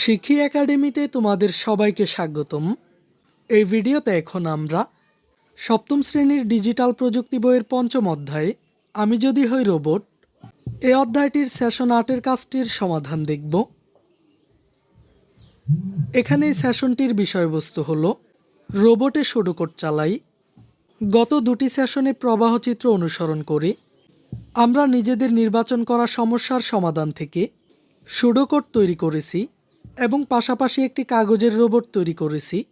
শিখি একাডেমিতে তোমাদের সবাইকে স্বাগতম। এই ভিডিওতে এখন আমরা সপ্তম শ্রেণির ডিজিটাল প্রযুক্তি বইয়ের পঞ্চম অধ্যায়ে আমি যদি হই রোবট এই অধ্যায়টির সেশন আটের কাজটির সমাধান দেখব। এখানে এই সেশনটির বিষয়বস্তু হলো, রোবটে সুডোকোড চালাই, গত দুটি সেশনে প্রবাহ চিত্র অনুসরণ করে, আমরা নিজেদের নির্বাচন করা সমস্যার সমাধান থেকে সুডোকোড তৈরি করেছি এবং পাশাপাশি একটি কাগজের রোবট তৈরি করেছি।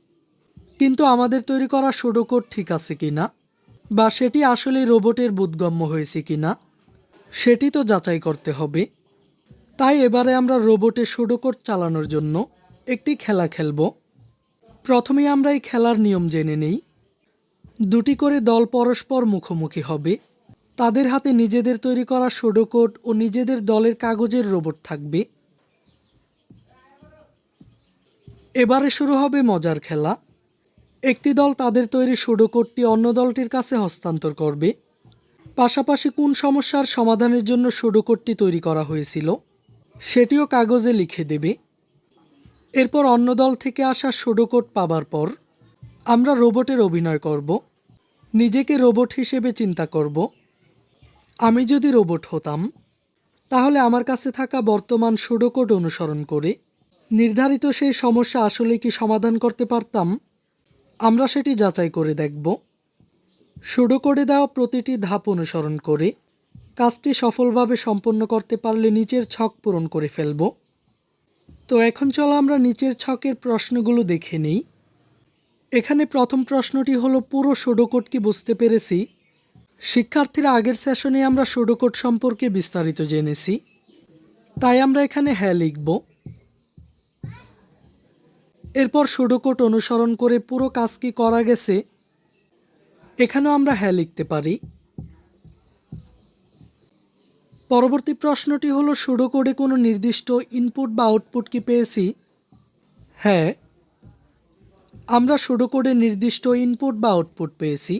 কিন্তু আমাদের তৈরি করা সুডোকোড ঠিক আছে কি না? বা সেটি আসলে রোবটের বোধগম্য হয়েছে কি না? সেটি তো যাচাই করতে হবে। তাই এবারে আমরা রোবটের সুডোকোড চালানোর জন্য একটি খেলা খেলব। প্রথমে আমরা এই খেলার নিয়ম জেনে নেই। দুটি করে দল পরস্পর মুখোমুখি হবে। তাদের হাতে নিজেদের তৈরি করা সুডোকোড ও নিজেদের দলের কাগজের রোবট থাকবে। এবারে শুরু হবে মজার খেলা। একটি দল তাদের তৈরি সুডোকোডটি অন্য দলটির কাছে হস্তান্তর করবে। পাশাপাশি কোন সমস্যার সমাধানের জন্য সুডোকোডটি তৈরি করা হয়েছিল, সেটিও কাগজে লিখে দেবে। এরপর অন্য দল থেকে আসা সুডোকোড পাবার পর আমরা রোবটের অভিনয় করব। নিজেকে রোবট হিসেবে চিন্তা করব। আমি যদি রোবট হতাম, তাহলে আমার কাছে থাকা বর্তমান সুডোকোড অনুসরণ করে নির্ধারিত সেই সমস্যা আসলে কি সমাধান করতে পারতাম? আমরা সেটি যাচাই করে দেখব। সুডোকোডে দেওয়া প্রতিটি ধাপ অনুসরণ করে, কাজটি সফলভাবে সম্পন্ন করতে পারলে নিচের ছক পূরণ করে ফেলব। তো এখন চলো আমরা নিচের ছকের প্রশ্নগুলো দেখে নিই। এখানে প্রথম প্রশ্নটি হলো, পুরো সুডোকোড কি বুঝতে পেরেছি? শিক্ষার্থীরা আগের সেশনে আমরা সুডোকোড সম্পর্কে বিস্তারিত জেনেছি। তাই আমরা এখানে হ্যাঁ লিখব। এরপর সুডোকোড অনুসরণ করে পুরো কাজ কি করা গেছে, এখানেও আমরা হ্যাঁ লিখতে পারি। পরবর্তী প্রশ্নটি হলো, সুডোকোডে কোনো নির্দিষ্ট ইনপুট বা আউটপুট কি পেয়েছি? হ্যাঁ আমরা সুডোকোডে নির্দিষ্ট ইনপুট বা আউটপুট পেয়েছি।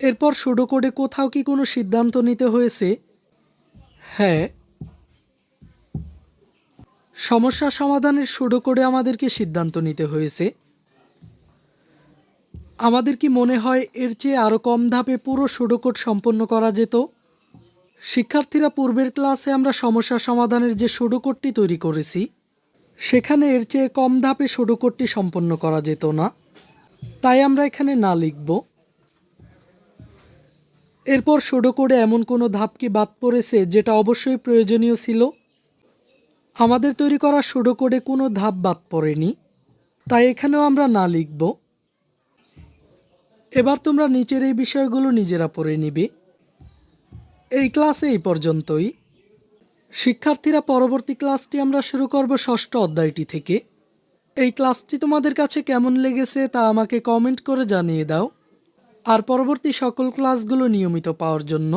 এরপর সুডোকোডে কোথাও কি কোনো সিদ্ধান্ত নিতে হয়েছে? হ্যাঁ সমস্যা সমাধানের শুরু করে আমাদেরকে সিদ্ধান্ত নিতে হয়েছে। আমাদের কি মনে হয় এর চেয়ে আরও কম ধাপে পুরো সুডোকোড সম্পন্ন করা যেত? শিক্ষার্থীরা পূর্বের ক্লাসে আমরা সমস্যা সমাধানের যে সুডোকোডটি তৈরি করেছি, সেখানে এর চেয়ে কম ধাপে সুডোকোডটি সম্পন্ন করা যেত না। তাই আমরা এখানে না লিখব। এরপর সুডোকোডে এমন কোনো ধাপ কি বাদ পড়েছে যেটা অবশ্যই প্রয়োজনীয় ছিল? আমাদের তৈরি করা সুডোকোডে কোনো ধাপ বাদ পড়েনি, তাই এখানেও আমরা না লিখব। এবার তোমরা নিচের এই বিষয়গুলো নিজেরা পড়ে নিবে। এই ক্লাসে এই পর্যন্তই। শিক্ষার্থীরা পরবর্তী ক্লাসটি আমরা শুরু করব ষষ্ঠ অধ্যায়টি থেকে। এই ক্লাসটি তোমাদের কাছে কেমন লেগেছে তা আমাকে কমেন্ট করে জানিয়ে দাও। আর পরবর্তী সকল ক্লাসগুলো নিয়মিত পাওয়ার জন্য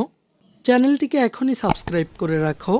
চ্যানেলটিকে এখনই সাবস্ক্রাইব করে রাখো।